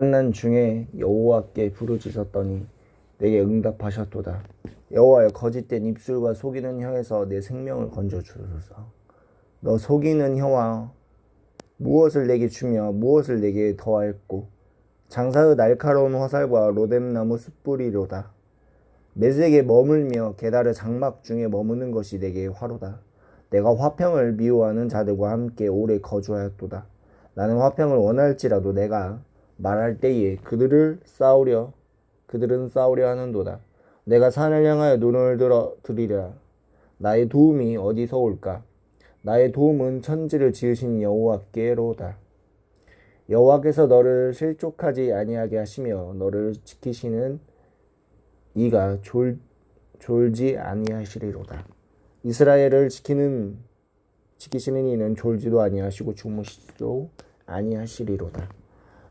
한난 중에 여호와께 부르짖었더니 내게 응답하셨도다. 여호와여 거짓된 입술과 속이는 혀에서 내 생명을 건져 주소서. 너 속이는 혀와 무엇을 내게 주며 무엇을 내게 더할고 장사의 날카로운 화살과 로뎀나무 숯불이로다. 메색에 머물며 게다르 장막 중에 머무는 것이 내게 화로다. 내가 화평을 미워하는 자들과 함께 오래 거주하였도다. 나는 화평을 원할지라도 내가 말할 때에 그들을 싸우려 그들은 싸우려 하는도다. 내가 산을 향하여 눈을 들어 드리랴. 나의 도움이 어디서 올까? 나의 도움은 천지를 지으신 여호와께로다. 여호와께서 너를 실족하지 아니하게 하시며 너를 지키시는 이가 졸, 졸지 아니하시리로다. 이스라엘을 지키는 지키시는 이는 졸지도 아니하시고 주무시지도 아니하시리로다.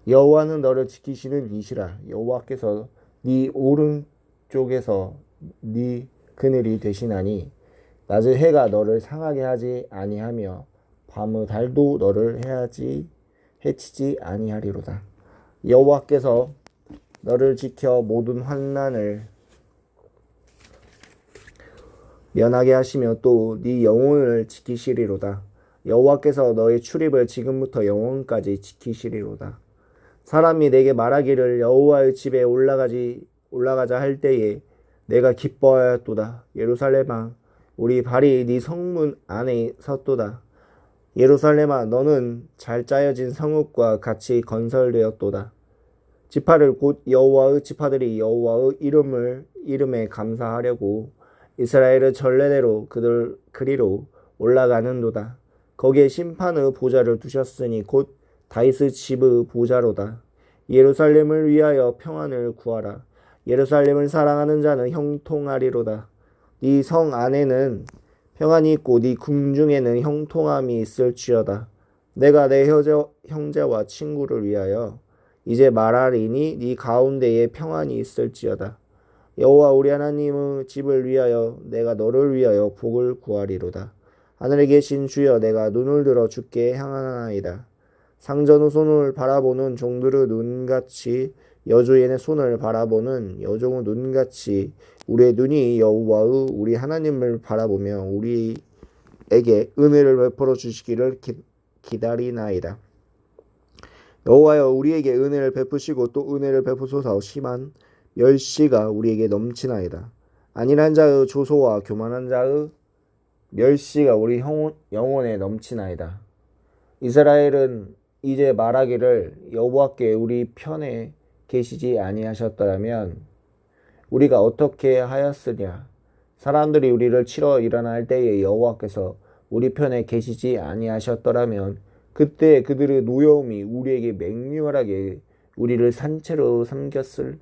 여호와는 너를 지키시는 이시라. 여호와께서 네 오른쪽에서 네 그늘이 되시나니 낮의 해가 너를 상하게 하지 아니하며 밤의 달도 너를 해하지 해치지 아니하리로다. 여호와께서 너를 지켜 모든 환난을 면하게 하시며 또 네 영혼을 지키시리로다. 여호와께서 너의 출입을 지금부터 영원까지 지키시리로다. 사람이 내게 말하기를 여호와의 집에 올라가지 올라가자 할 때에 내가 기뻐하였도다. 예루살렘아 우리 발이 네 성문 안에 섰도다. 예루살렘아 너는 잘 짜여진 성읍과 같이 건설되었도다. 지파를 곧 여호와의 지파들이 여호와의 이름을 이름에 감사하려고 이스라엘의 전례대로 그들 그리로 올라가는도다. 거기에 심판의 보좌를 두셨으니 곧 다윗의 집의 보좌로다. 예루살렘을 위하여 평안을 구하라. 예루살렘을 사랑하는 자는 형통하리로다. 네 성 안에는 평안이 있고 네 궁중에는 형통함이 있을지어다. 내가 내 형제, 형제 와 친구를 위하여 이제 말하리니 네 가운데에 평안이 있을지어다. 여호와 우리 하나님의 집을 위하여 내가 너를 위하여 복을 구하리로다. 하늘에 계신 주여 내가 눈을 들어 주께 향하나이다. 상전의 손을 바라보는 종들의 눈같이 여주인의 손을 바라보는 여종의 눈같이 우리의 눈이 여호와의 우리 하나님을 바라보며 우리에게 은혜를 베풀어 주시기를 기, 기다리나이다. 여호와여 우리에게 은혜를 베푸시고 또 은혜를 베푸소서 심한 멸시가 우리에게 넘치나이다. 안일한 자의 조소와 교만한 자의 멸시가 우리 형- 영혼에 넘치나이다. 이스라엘은 이제 말하기를 여호와께 우리 편에 계시지 아니하셨더라면 우리가 어떻게 하였으냐 사람들이 우리를 치러 일어날 때에 여호와께서 우리 편에 계시지 아니하셨더라면 그때 그들의 노여움이 우리에게 맹렬하게 우리를 산채로 삼켰을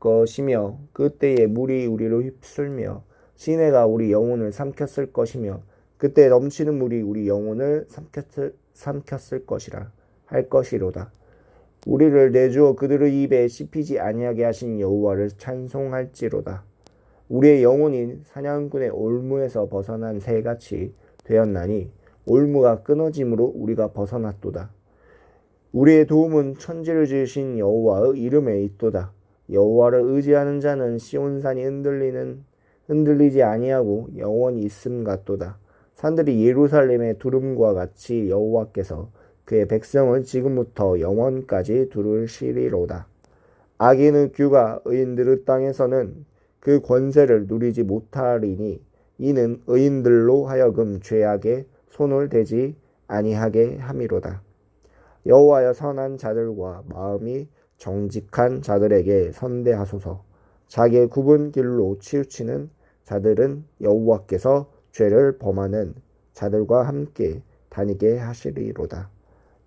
것이며 그때에 물이 우리를 휩쓸며 시내가 우리 영혼을 삼켰을 것이며 그때 넘치는 물이 우리 영혼을 삼켰을, 삼켰을 것이라 할 것이로다. 우리를 내주어 그들의 입에 씹히지 아니하게 하신 여호와를 찬송할지로다. 우리의 영혼이 사냥꾼의 올무에서 벗어난 새같이 되었나니 올무가 끊어짐으로 우리가 벗어났도다. 우리의 도움은 천지를 지으신 여호와의 이름에 있도다. 여호와를 의지하는 자는 시온산이 흔들리는 흔들리지 아니하고 영원히 있음 같도다. 산들이 예루살렘의 두름과 같이 여호와께서 그의 백성을 지금부터 영원까지 두르시리로다. 악인의 규가 의인들의 땅에서는 그 권세를 누리지 못하리니 이는 의인들로 하여금 죄악에 손을 대지 아니하게 함이로다. 여호와여 선한 자들과 마음이 정직한 자들에게 선대하소서. 자기의 굽은 길로 치우치는 자들은 여호와께서 죄를 범하는 자들과 함께 다니게 하시리로다.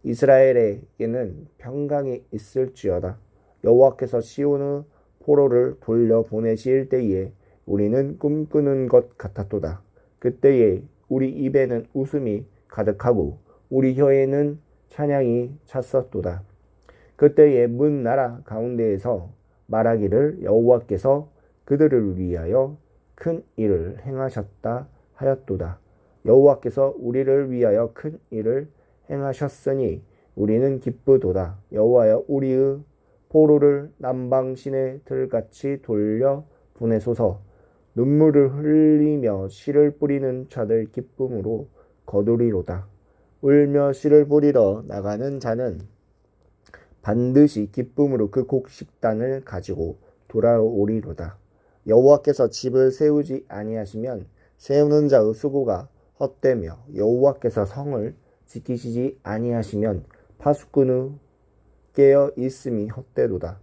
이스라엘에게는 평강이 있을지어다. 여호와께서 시온의 포로를 돌려 보내실 때에 우리는 꿈꾸는 것 같았도다. 그때에 우리 입에는 웃음이 가득하고 우리 혀에는 찬양이 찼었도다. 그때에 문 나라 가운데에서 말하기를 여호와께서 그들을 위하여 큰 일을 행하셨다 하였도다. 여호와께서 우리를 위하여 큰 일을 행하셨으니 우리는 기쁘도다. 여호와여 우리의 포로를 남방신의 들같이 돌려 보내소서. 눈물을 흘리며 씨를 뿌리는 자들 기쁨으로 거두리로다. 울며 씨를 뿌리러 나가는 자는 반드시 기쁨으로 그 곡식단을 가지고 돌아오리로다. 여호와께서 집을 세우지 아니하시면 세우는 자의 수고가 헛되며 여호와께서 성을 지키시지 아니하시면 파수꾼의 깨어 있음이 헛되도다.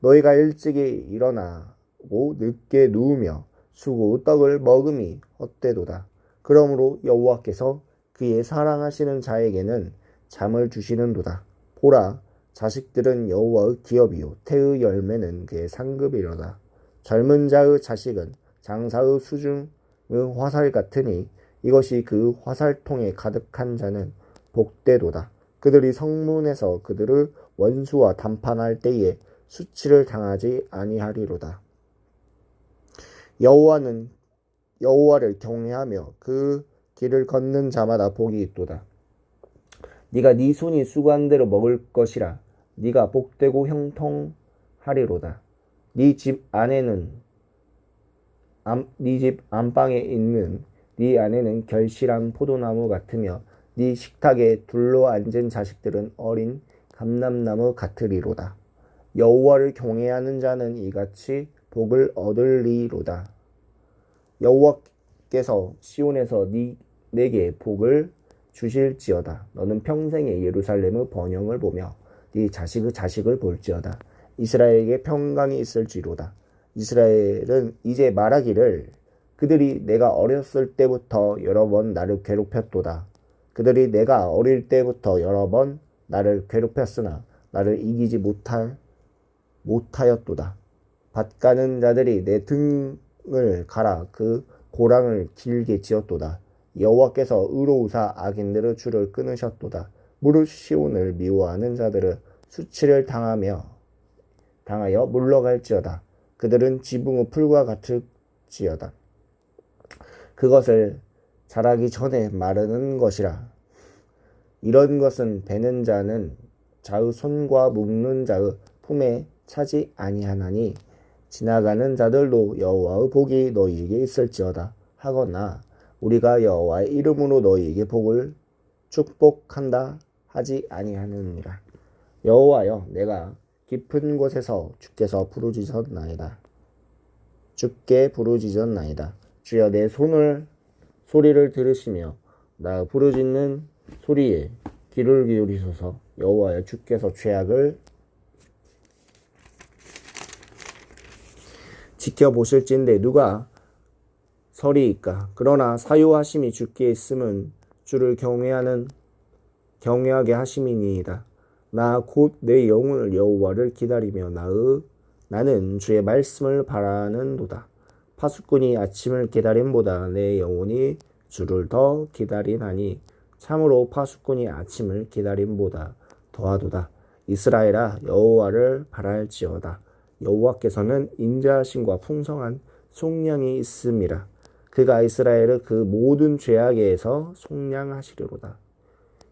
너희가 일찍이 일어나고 늦게 누우며 수고의 떡을 먹음이 헛되도다. 그러므로 여호와께서 그의 사랑하시는 자에게는 잠을 주시는도다. 보라, 자식들은 여호와의 기업이요 태의 열매는 그의 상급이로다. 젊은 자의 자식은 장사의 수중의 화살 같으니 이것이 그 화살통에 가득한 자는 복되도다. 그들이 성문에서 그들의 원수와 담판할 때에 수치를 당하지 아니하리로다. 여호와는 여호와를 경외하며 그 길을 걷는 자마다 복이 있도다. 네가 네 손이 수고한 대로 먹을 것이라 네가 복되고 형통하리로다. 네 집 안에는 네집 안방에 있는 네 안에는 결실한 포도나무 같으며 네 식탁에 둘러 앉은 자식들은 어린 감람나무 같으리로다. 여호와를 경외하는 자는 이같이 복을 얻으리로다. 여호와께서 시온에서 네 내게 복을 주실지어다. 너는 평생에 예루살렘의 번영을 보며 네 자식의 자식을 볼지어다. 이스라엘에게 평강이 있을지로다. 이스라엘은 이제 말하기를 그들이 내가 어렸을 때부터 여러 번 나를 괴롭혔도다. 그들이 내가 어릴 때부터 여러 번 나를 괴롭혔으나 나를 이기지 못할 못하였도다. 밭 가는 자들이 내 등을 갈아 그 고랑을 길게 지었도다. 여호와께서 의로우사 악인들의 줄을 끊으셨도다. 무릇 시온을 미워하는 자들은 수치를 당하며 당하여 물러갈지어다. 그들은 지붕의 풀과 같을지어다. 그것을 자라기 전에 마르는 것이라. 이런 것은 베는 자는 자의 손과 묶는 자의 품에 차지 아니하나니 지나가는 자들도 여호와의 복이 너희에게 있을지어다 하거나 우리가 여호와의 이름으로 너희에게 복을 축복한다 하지 아니하느니라. 여호와여 내가 깊은 곳에서 주께서 부르짖었나이다. 주께 부르짖었나이다. 주여 내 손을 소리를 들으시며 나 부르짖는 소리에 귀를 기울이소서 여호와여 주께서 죄악을 지켜보실진데 누가 설이이까 그러나 사유하심이 주께 있음은 주를 경외하는 경외하게 하심이니이다. 나 곧 내 영혼을 여호와를 기다리며 나의 나는 주의 말씀을 바라는도다. 파수꾼이 아침을 기다림보다 내 영혼이 주를 더 기다리나니 참으로 파수꾼이 아침을 기다림보다 더하도다. 이스라엘아 여호와를 바랄지어다. 여호와께서는 인자하심과 풍성한 속량이 있음이라. 그가 이스라엘의 그 모든 죄악에서 속량하시리로다.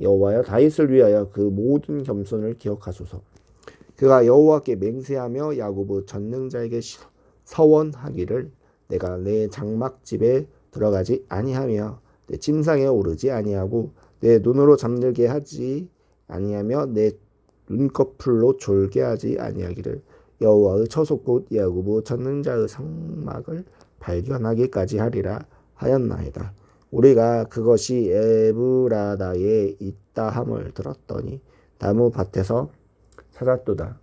여호와여 다윗을 위하여 그 모든 겸손을 기억하소서. 그가 여호와께 맹세하며 야곱의 전능자에게 서원하기를 내가 내 장막집에 들어가지 아니하며 내 침상에 오르지 아니하고 내 눈으로 잠들게 하지 아니하며 내 눈꺼풀로 졸게 하지 아니하기를 여호와의 곧 야곱의 전능자의 상막을 발견하기까지 하리라 하였나이다. 우리가 그것이 에브라다에 있다 함을 들었더니 나무 밭에서 찾았도다.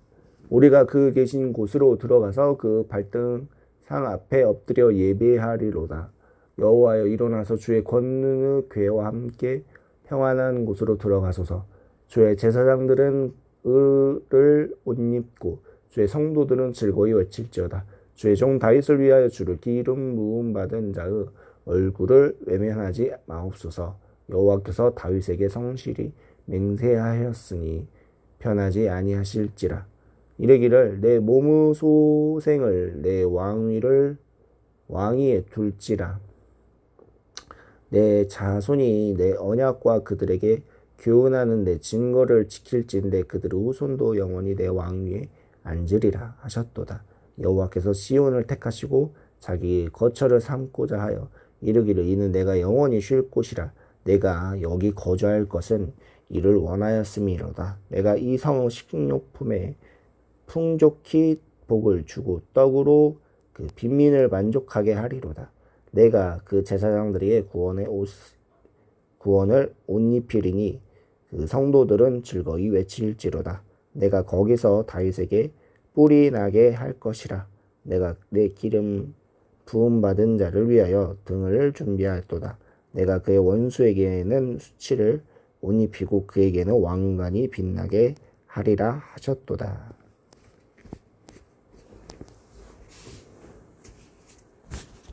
우리가 그 계신 곳으로 들어가서 그 발등 상 앞에 엎드려 예배하리로다. 여호와여 일어나서 주의 권능의 괴와 함께 평안한 곳으로 들어가소서. 주의 제사장들은 을을 옷 입고 주의 성도들은 즐거이 외칠지어다. 주의 종 다윗을 위하여 주를 기름 부음 받은 자의 얼굴을 외면하지 마옵소서. 여호와께서 다윗에게 성실히 맹세하였으니 편하지 아니하실지라. 이르기를 내 몸의 소생을 내 왕위를 왕위에 둘지라. 내 자손이 내 언약과 그들에게 교훈하는 내 증거를 지킬진대 그들의 후손도 영원히 내 왕위에 앉으리라 하셨도다. 여호와께서 시온을 택하시고 자기 거처를 삼고자 하여 이르기를 이는 내가 영원히 쉴 곳이라 내가 여기 거주할 것은 이를 원하였음이로다. 내가 이 성의 식료품에 풍족히 복을 주고 떡으로 그 빈민을 만족하게 하리로다. 내가 그 제사장들에게 구원의 옷 구원을 옷 입히리니 그 성도들은 즐거이 외칠지로다. 내가 거기서 다윗에게 뿔이 나게 할 것이라. 내가 내 기름 부음 받은 자를 위하여 등을 준비할도다. 내가 그의 원수에게는 수치를 옷 입히고 그에게는 왕관이 빛나게 하리라 하셨도다.